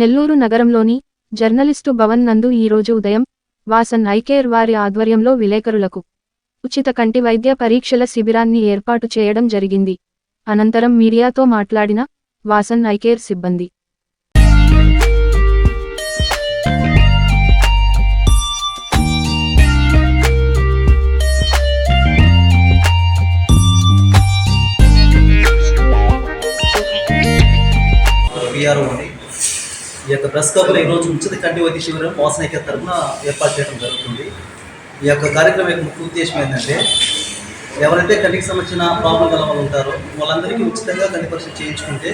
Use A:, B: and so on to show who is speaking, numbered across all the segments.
A: నెల్లూరు నగరంలోని జర్నలిస్టు భవన్ నందు ఈరోజు ఉదయం వాసన్ ఐకేర్ వారి ఆధ్వర్యంలో విలేకరులకు ఉచిత కంటి వైద్య పరీక్షల శిబిరాన్ని ఏర్పాటు చేయడం జరిగింది అనంతరం మీడియాతో మాట్లాడిన వాసన్ ఐకేర్ సిబ్బంది
B: ఈ యొక్క ప్రెస్ క్లబ్లో ఈరోజు ఉచిత కంటి వైద్య శిబిరం వాసనైక్య తరఫున ఏర్పాటు చేయడం జరుగుతుంది ఈ యొక్క కార్యక్రమం యొక్క ముఖ్య ఉద్దేశం ఏంటంటే ఎవరైతే కంటికి సంబంధించిన ప్రాబ్లం గల వాళ్ళు ఉంటారో వాళ్ళందరికీ ఉచితంగా కంటి పరీక్ష చేయించుకుంటే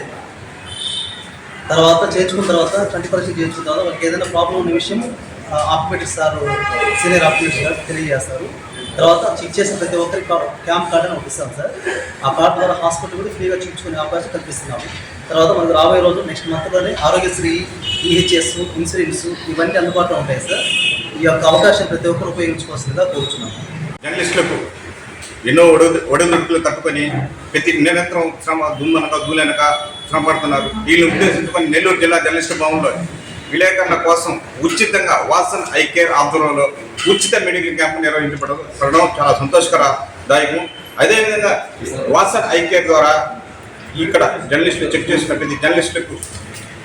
B: తర్వాత చేయించుకున్న తర్వాత కంటి పరీక్ష చేయించుకున్న తర్వాత వాళ్ళకి ఏదైనా ప్రాబ్లం ఉన్న విషయం ఆపరేటర్ సార్ సీనియర్ ఆపరేటర్ గారు తెలియజేస్తారు తర్వాత చెక్ చేసిన ప్రతి ఒక్కరికి క్యాంప్ కార్డ్ అని పంపిస్తాం సార్ ఆ కార్డు ద్వారా హాస్పిటల్ కూడా ఫ్రీగా చూపించుకునే అవకాశం కల్పిస్తున్నాము తర్వాత మనకు రాబోయే రోజు నెక్స్ట్ మంత్లోనే ఆరోగ్యశ్రీ ఈహెచ్ఎస్ e ఇన్సూరెన్స్ ఇవన్నీ అందుబాటులో ఉంటాయి సార్ ఈ యొక్క అవకాశం ప్రతి ఒక్కరు ఉపయోగించుకోవాల్సిందిగా కోరుతున్నాను
C: జర్నలిస్టులకు ఎన్నో ఒడి ఒడిదుడుకులు తట్టుకొని ప్రతి నిరంతరం శ్రమ దుమ్మనక దూలనక శ్రమ పడుతున్నారు వీళ్ళు ఉద్దేశించుకొని నెల్లూరు జిల్లా జర్నలిస్టు భవన్లో విలేకరుల కోసం ఉచితంగా వాసన్ ఐ కేర్ ఆధ్వర్యంలో ఉచిత మెడికల్ క్యాంప్ నిర్వహించబడడం చాలా సంతోషకర దాయకం అదేవిధంగా వాసన్ ఐ కేర్ ద్వారా ఇక్కడ జర్నలిస్టులు చెక్ చేసినట్టు జర్నలిస్టులకు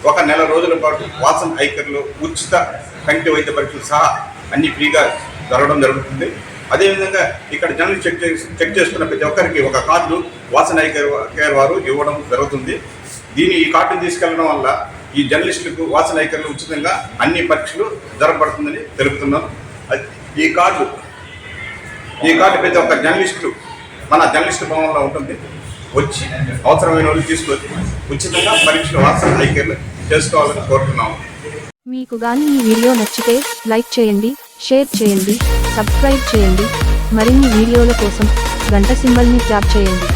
C: ఒక నెల రోజుల పాటు వాసన్ ఐకర్లు ఉచిత కంటి వైద్య పరీక్షలు సహా అన్ని ఫ్రీగా జరగడం జరుగుతుంది అదేవిధంగా ఇక్కడ జర్నలిస్ట్ చెక్ చేసి చెక్ చేసుకున్న ప్రతి ఒక్కరికి ఒక కార్డు వాసన్ ఐకర్ కేర్ వారు ఇవ్వడం జరుగుతుంది దీని ఈ కార్డును తీసుకెళ్లడం వల్ల ఈ జర్నలిస్టులకు వాసన ఐకర్లు ఉచితంగా అన్ని పరీక్షలు జరగబడుతుందని తెలుపుతున్నాను ఈ కార్డు ఈ కార్డు ప్రతి ఒక్క జర్నలిస్టులు మన జర్నలిస్టు భవనంలో ఉంటుంది వచ్చి అవసరమైన వాళ్ళు తీసుకొచ్చి ఉచితంగా పరీక్షలు వాసన ఐకేర్లు చేసుకోవాలని కోరుతున్నాము
D: మీకు గాని ఈ వీడియో నచ్చితే లైక్ చేయండి షేర్ చేయండి సబ్స్క్రైబ్ చేయండి మరిన్ని వీడియోల కోసం గంట సింబల్ని ట్యాప్ చేయండి